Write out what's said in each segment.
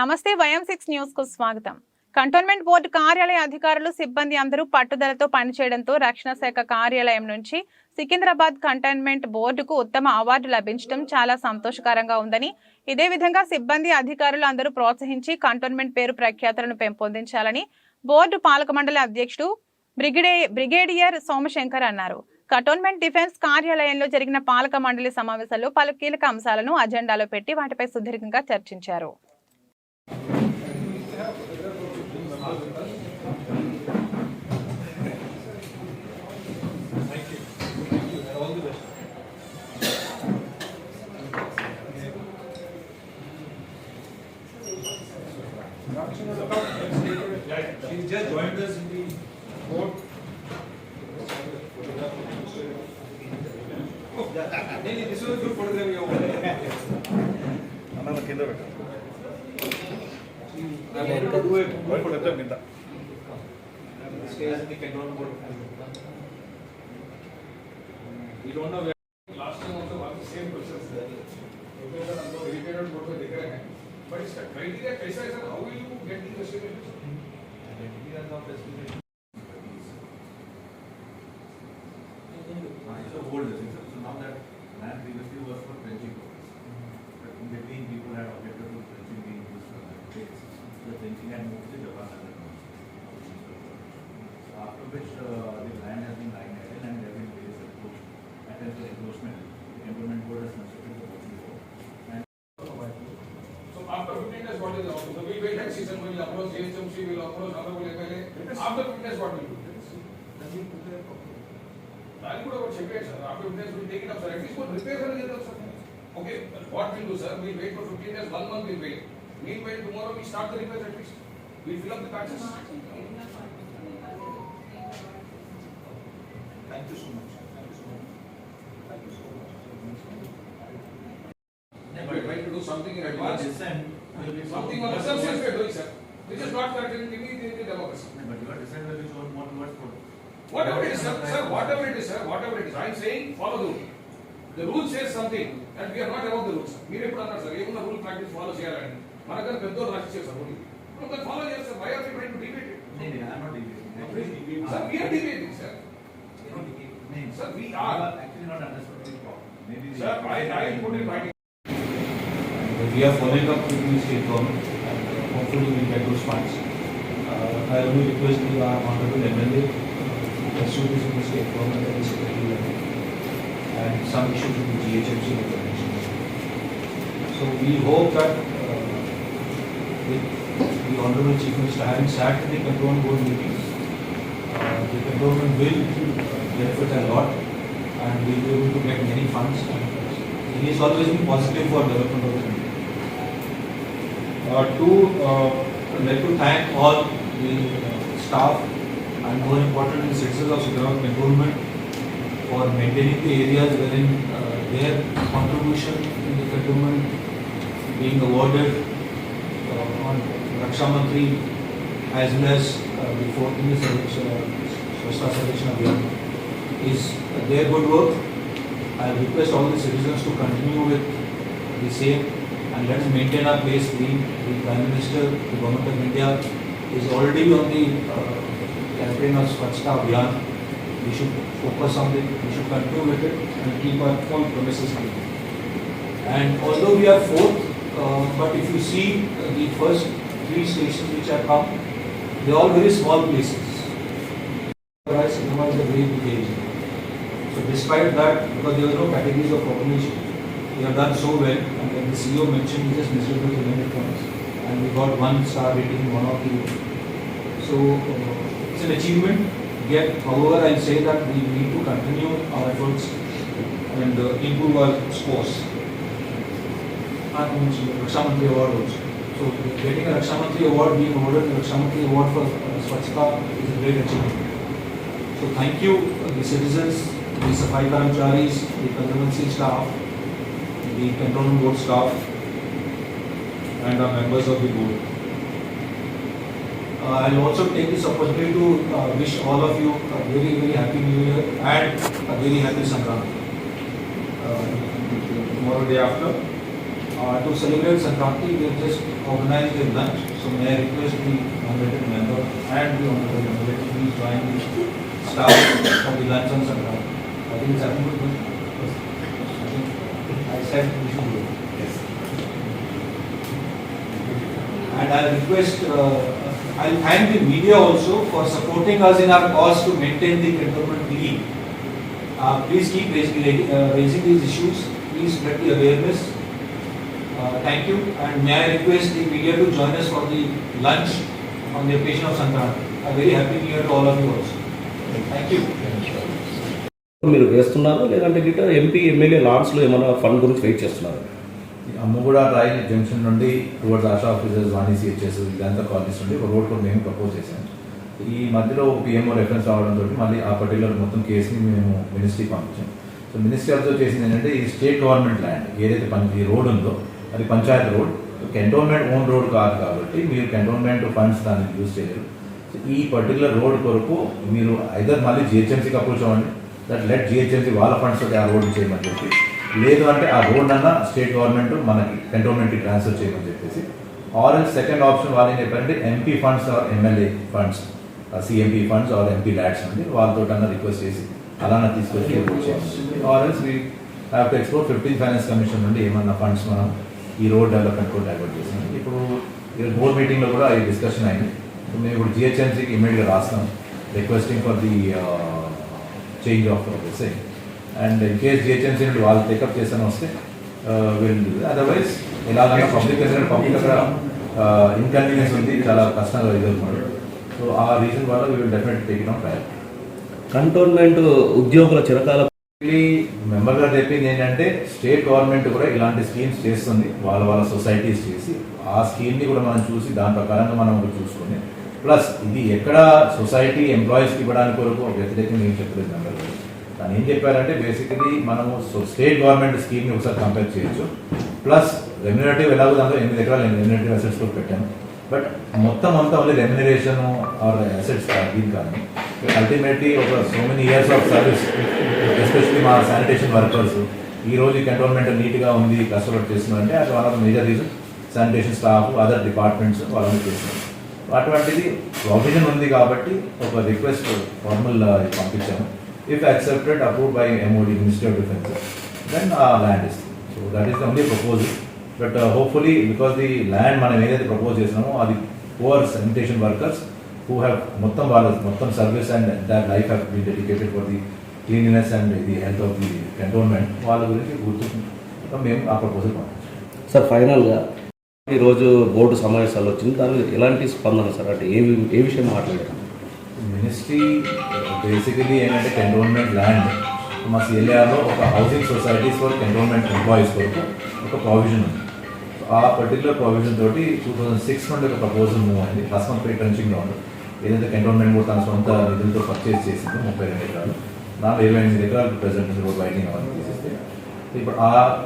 నమస్తే వయం సిక్స్ న్యూస్కు స్వాగతం. కంటోన్మెంట్ బోర్డు కార్యాలయ అధికారులు సిబ్బంది అందరూ పట్టుదలతో పనిచేయడంతో రక్షణ శాఖ కార్యాలయం నుంచి సికింద్రాబాద్ కంటోన్మెంట్ బోర్డుకు ఉత్తమ అవార్డు లభించడం చాలా సంతోషకరంగా ఉందని ఇదే విధంగా సిబ్బంది అధికారులు అందరూ ప్రోత్సహించి కంటోన్మెంట్ పేరు ప్రఖ్యాతులను పెంపొందించాలని బోర్డు పాలక మండలి అధ్యక్షుడు బ్రిగేడే బ్రిగేడియర్ సోమశంకర్ అన్నారు. కంటోన్మెంట్ డిఫెన్స్ కార్యాలయంలో జరిగిన పాలక మండలి సమావేశంలో పలు కీలక అంశాలను అజెండాలో పెట్టి వాటిపై సుదీర్ఘంగా చర్చించారు. just joined us in the court. Nelly, this is a good photograph you have. I'm not looking at it. कैसा है sir how you get in the city materials of So now that land previously was for. But people objected to being used place. The had moved after which uh, the land has been will approach JHMC, we will approach honorable MLA. After fifteen days, what will you do? దాన్ని కూడా ఒకటి చెప్పేది sir after fifteen days will take it up sir at least కొన్ని repair అనేది చేద్దాం sir okay what will do sir will wait for fifteen days one month will wait mean wait tomorrow we start the repair at least will fill up the patches thank you so much thank you so much thank you so much but try to do something in But advance this end will be. Something on Assemblies we are doing sir this is not correct in the democracy But your descent will be shown more towards photo. Whatever it is, sir, sir, whatever it is, sir, whatever it is, I am saying follow the rule. The rule says something and we are not above the rules. మీరు ఎప్పుడు అన్నారు sir ఏమున్న rule practice follow చేయాలని మనకన్నా పెద్దోళ్ళు రాసి చేశారు rule మనం ఫాలో చేయాలి sir why are you trying to debate No, no, I am not deviating. Actually, it sir we are debating sir you know, no, Sir, we you are. Actually not understood the problem. Maybe. the- sir I I put in writing And we are following up with the state government and uh, hopefully we'll get those funds. Uh, I will request the uh, honorable MLA to pursue this with the state government at the secretary level and some issues with the GHMC regulations. So we hope that uh, the honorable chief minister having sat in the control board meetings, uh, the controlment will uh, benefit a lot and we'll be able to get many funds. And he has always been positive for development of the country. Uh, Two, uh, like to thank all the uh, staff and more importantly, citizens of Siddharth Cantonment for maintaining the areas wherein uh, their contribution in the cantonment being awarded uh, on Raksha Mantri as well as uh, the 14th Selection, uh, Swachhta Selection Abhiyan is their good work. I request all the citizens to continue with the same and let's maintain our place. The, the Prime Minister, the Government of India is already on the uh, campaign of Swachhta Abhiyan. We should focus on it, we should continue with it and keep our full promises. And although we are fourth, uh, but if you see uh, the first three stations which have come, they are all very small places. So despite that, because there were no categories of population, we have done so well. And when the CEO mentioned, he just listed those remaining points. And we got one star rating, one of the. So uh, it's an achievement. Yet, however, I'll say that we need to continue our efforts and uh, improve our scores. And Award also. So getting a Raksha Award, being awarded the Raksha Award for uh, is a great achievement. So thank you, uh, the citizens, the Safai Karamcharis, the conservancy staff, the control board staff, and our members of the board. Uh, I'll also take this opportunity to uh, wish all of you a very, very happy new year and a very happy Sankranti. Uh, tomorrow day after. uh, to celebrate Sankranti, we have just organized a lunch. So may I request the honorable member and the honorable member to please join the staff for the lunch on Sankranti. I think it's happening I said we should do it. Yes. And I request, uh, I thank the media also for supporting us in our cause to maintain the cantonment clean. Uh, Please keep raising, uh, raising these issues, please spread the awareness. Uh, Thank you, and may I request the media to join us for the lunch on the occasion of Sankranti. A very happy new year to all of you also. Thank you. మీరు వేస్తున్నారు? లేదంటే గిట్ట MP MLA లాడ్స్లో ఏమైనా fund గురించి wait చేస్తున్నారు? Ammaguda rail junction నుండి towards Asha officers Vani CHS ఇదంతా colonies నుండి ఒక రోడ్ కూడా మేము ప్రపోజ్ చేశాం. ఈ మధ్యలో పిఎంఓ రెఫరెన్స్ రావడంతో మళ్ళీ ఆ పర్టికులర్ మొత్తం కేసుని మేము మినిస్ట్రీ పంపించాం. సో మినిస్ట్రీ ఆల్సో చేసింది ఏంటంటే ఈ స్టేట్ గవర్నమెంట్ ల్యాండ్ ఏదైతే పంచ ఈ రోడ్ ఉందో అది panchayat road cantonment own road కాదు కాబట్టి మీరు కంటోన్మెంట్ ఫండ్స్ దాన్ని యూజ్ చేయరు సో ఈ పర్టికులర్ రోడ్ కొరకు మీరు ఐదర్ మళ్ళీ జిహెచ్ఎంసీకి అప్రోచ్ అవ్వండి దట్ లెట్ జిహెచ్ఎంసీ వాళ్ళ ఫండ్స్ తోటి ఆ రోడ్ చేయమని చెప్పి లేదు అంటే ఆ రోడ్ అన్న స్టేట్ గవర్నమెంట్ మనకి కంటోన్మెంట్కి ట్రాన్స్ఫర్ చేయమని చెప్పేసి ఆరెంజ్ సెకండ్ ఆప్షన్ వాళ్ళు ఏం చెప్పారంటే MP funds or MLA funds CMP funds or MP LADS అండి వాళ్ళతో అన్న రిక్వెస్ట్ చేసి అలానే తీసుకొచ్చి or else we have to explore fifteen finance commission నుండి ఏమన్నా ఫండ్స్ మనం ఈ రోడ్ డెవలప్మెంట్ కూడా డైవర్ట్ చేసాం ఇప్పుడు బోర్డ్ మీటింగ్లో కూడా ఈ డిస్కషన్ అయింది. మేము ఇప్పుడు జిహెచ్ఎంసీకి ఇమీడియట్గా రాస్తాం requesting for the change of this and in case GHMC నుండి వాళ్ళు టేకప్ చేస్తాను వస్తే విల్ అదర్వైజ్ ఎలాగైనా పబ్లిక్ ఎందుకంటే పబ్లిక్ అక్కడ ఇన్కన్వీనియన్స్ ఉంది చాలా కష్టంగా ఎదుర్కొన్నాడు సో ఆ రీజన్ వల్ల we will definite take it on trial cantonment ఉద్యోగుల చిరకాల మెంబర్ గారు చెప్పింది ఏంటంటే స్టేట్ గవర్నమెంట్ కూడా ఇలాంటి స్కీమ్స్ చేస్తుంది వాళ్ళ వాళ్ళ సొసైటీస్ చేసి ఆ స్కీమ్ని కూడా మనం చూసి దాని ప్రకారంగా మనం చూసుకొని ప్లస్ ఇది ఎక్కడ సొసైటీ ఎంప్లాయీస్కి ఇవ్వడానికి కొరకు వ్యతిరేకంగా ఏం చెప్పలేదు మెంబర్ తను కానీ ఏం చెప్పారంటే బేసికలీ మనము స్టేట్ గవర్నమెంట్ స్కీమ్ని ఒకసారి కంపేర్ చేయొచ్చు. ప్లస్ రెమ్యునేటివ్ ఎలాగో దాంట్లో ఎనిమిది ఎకరాలు రెమ్యునేటివ్ అసెట్స్ కూడా పెట్టాను బట్ మొత్తం అంతా ఓన్లీ రెమ్యునరేషన్ ఆర్ అసెట్స్ దీని కానీ అల్టిమేట్లీ ఒక so many years of service especially మా శానిటేషన్ వర్కర్స్ ఈ రోజు కంటోన్మెంట్ నీట్గా ఉంది కష్టపడి చేస్తున్నారంటే అది వాళ్ళ major reason. Sanitation staff other departments వాళ్ళని చేస్తున్నారు అటువంటిది ప్రొవిజన్ ఉంది కాబట్టి ఒక request formal పంపించాము. If accepted approve by MOD minister of defence then ఆ land is so that is the only proposal but hopefully because the land మనం ఏదైతే propose చేసినామో అది poor sanitation workers who have మొత్తం వాళ్ళ మొత్తం service and that life have be dedicated for the cleanliness and the health of the cantonment వాళ్ళ గురించి గుర్తు మేము ఆ ప్రపోజల్ పంపించాం. సార్ ఫైనల్గా ఈరోజు బోర్డు సమావేశాలు వచ్చింది. దాని ఎలాంటి స్పందన సార్? అంటే ఏ వి- ఏ విషయం మాట్లాడారు? మినిస్ట్రీ బేసికలీ ఏంటంటే కంటోన్మెంట్ ల్యాండ్ మా సిఎల్ఏఆర్లో ఒక housing societies for cantonment employees వరకు ఒక ప్రావిజన్ ఉంది. ఆ పర్టికులర్ ప్రావిజన్ తోటి టూ థౌజండ్ సిక్స్ నుండి ఒక ప్రపోజల్ మూవ్ అయింది. లస్మంపేట్ ట్రెంచింగ్ గ్రౌండ్ ఏదైతే కంటోన్మెంట్ కూడా తన సొంత నిధులతో పర్చేస్ చేసిందో ముప్పై రెండు ఎకరాలు. దాంట్లో ఇరవై ఎనిమిది ఎకరాలు ప్రజెంట్ రోడ్ బైటింగ్ అవన్నీ తీసేస్తే. ఇప్పుడు ఆ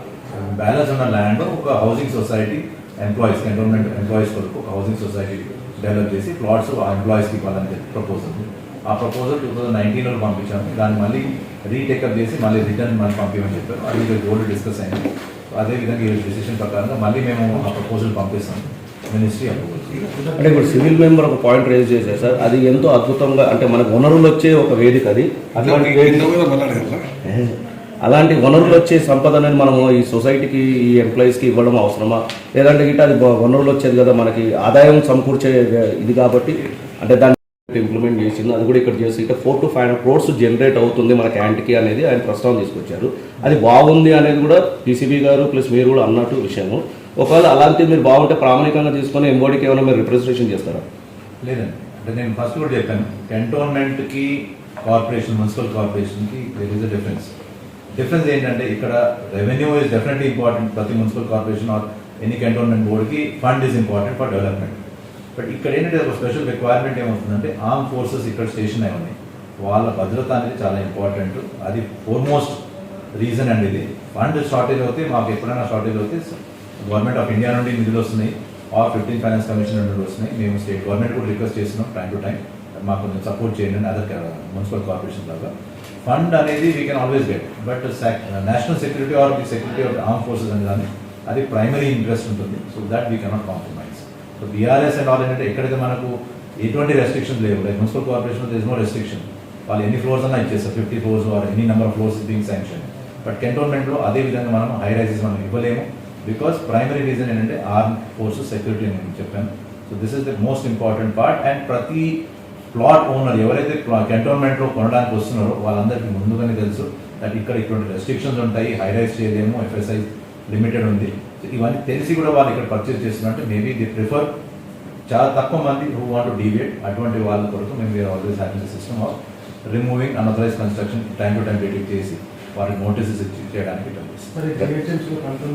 బ్యాలెన్స్ ఉన్న ల్యాండ్ ఒక housing society employees cantonment employees కొరకు హౌసింగ్ సొసైటీ డెవలప్ చేసి ప్లాట్స్ ఆ ఎంప్లాయీస్కి ఇవ్వాలని చెప్పి ప్రపోజల్ ఉంది. ఆ ప్రపోజల్ టూ థౌజండ్ నైన్టీన్లో పంపించాము. దాన్ని మళ్ళీ రీటేకప్ చేసి మళ్ళీ రిటర్న్ మళ్ళీ పంపించమని చెప్పారు. అది గోల్డ్ డిస్కస్ అయింది అదేవిధంగా ఈ డిసిషన్ ప్రకారంగా మళ్ళీ మేము ఆ ప్రపోజల్ పంపిస్తాం. మినిస్ట్రీ అప్రూవల్ అంటే ఇప్పుడు సివిల్ మెంబర్ ఒక పాయింట్ రేజ్ చేశారు సార్. అది ఎంతో అద్భుతంగా అంటే మనకు వనరులు వచ్చే ఒక వేదిక అది. అట్లాంటి వేదిక అలాంటి వనరులు వచ్చే సంపద అనేది మనము ఈ సొసైటీకి ఈ ఎంప్లాయీస్కి ఇవ్వడం అవసరమా? లేదంటే గిట్ట అది వనరులు వచ్చేది కదా మనకి ఆదాయం సమకూర్చే ఇది కాబట్టి అంటే దాన్ని ఇంప్లిమెంట్ చేసింది. అది కూడా ఇక్కడ చేసి ఇక four to five hundred crores generate అవుతుంది మన క్యాంట్కి అనేది ఆయన ప్రస్తావన తీసుకొచ్చారు. అది బాగుంది అనేది కూడా పీసీబీ గారు ప్లస్ మీరు కూడా అన్నట్టు విషయము. ఒకవేళ అలాంటిది మీరు బాగుంటే ప్రామాణికంగా తీసుకొని ఎంబోడీకి ఏమైనా మీరు రిప్రజెంటేషన్ చేస్తారా? లేదండి. అంటే నేను ఫస్ట్ కూడా చెప్పాను కంటోన్మెంట్కి కార్పొరేషన్ మున్సిపల్ కార్పొరేషన్కి there is a difference difference ఏంటంటే ఇక్కడ రెవెన్యూ ఇస్ డెఫినెట్లీ ఇంపార్టెంట్ ప్రతి municipal corporation or any cantonment బోర్డ్కి fund is important for development but ఇక్కడ ఏంటంటే ఒక స్పెషల్ రిక్వైర్మెంట్ ఏమవుతుందంటే ఆర్మ్ ఫోర్సెస్ ఇక్కడ స్టేషన్ అయి ఉన్నాయి. వాళ్ళ భద్రత అనేది చాలా ఇంపార్టెంట్ అది ఫోర్మోస్ట్ రీజన్ అండి ఇది. ఫండ్ షార్టేజ్ అవుతే మాకు ఎప్పుడైనా షార్టేజ్ అవుతే గవర్నమెంట్ ఆఫ్ ఇండియా నుండి నిధులు వస్తున్నాయి. ఆర్ ఫిఫ్టీన్ ఫైనాన్స్ కమిషన్ నుండి వస్తున్నాయి. మేము స్టేట్ గవర్నమెంట్ కూడా రిక్వెస్ట్ చేస్తున్నాం టైం టు టైం మాకు కొంచెం సపోర్ట్ చేయండి అదర్ మున్సిపల్ కార్పొరేషన్ లాగా. ఫండ్ అనేది we can always get but national security or the security of arm forces అని కానీ అది ప్రైమరీ ఇంట్రెస్ట్ ఉంటుంది so that we cannot compromise so BRS and all ఏంటంటే ఎక్కడైతే మనకు ఎటువంటి రెస్ట్రిక్షన్ లేవు like municipal corporation this no restriction వాళ్ళు ఎన్ని ఫ్లోర్స్ అన్నా ఇచ్చేస్తారు fifty floors or any number of floors being sanction but కంటోన్మెంట్లో అదే విధంగా మనం హై రైజెస్ మనం ఇవ్వలేము బికాస్ ప్రైమరీ రీజన్ ఏంటంటే ఆర్మ్ ఫోర్సెస్ సెక్యూరిటీ అని నేను చెప్పాను. So this is the most important part and ప్రతి ప్లాట్ ఓనర్ ఎవరైతే కంటోన్మెంట్లో కొనడానికి వస్తున్నారో వాళ్ళందరికీ ముందుగానే తెలుసు దట్ ఇక్కడ ఇటువంటి రెస్ట్రిక్షన్స్ ఉంటాయి హై రైజ్ చేయలేము ఎఫ్ఎస్ఐ లిమిటెడ్ ఉంది. ఇవన్నీ తెలిసి కూడా వాళ్ళు ఇక్కడ పర్చేస్ చేస్తున్నారంటే మేబీ ది ప్రిఫర్ చాలా తక్కువ మంది హూ వాంట్ డీవియేట్ అటువంటి వాళ్ళ కొరకు మేము we are always having system of removing unauthorize construction time to time detect చేసి వారికి నోటీసెస్ చేయడానికి ట్రై చేస్తాం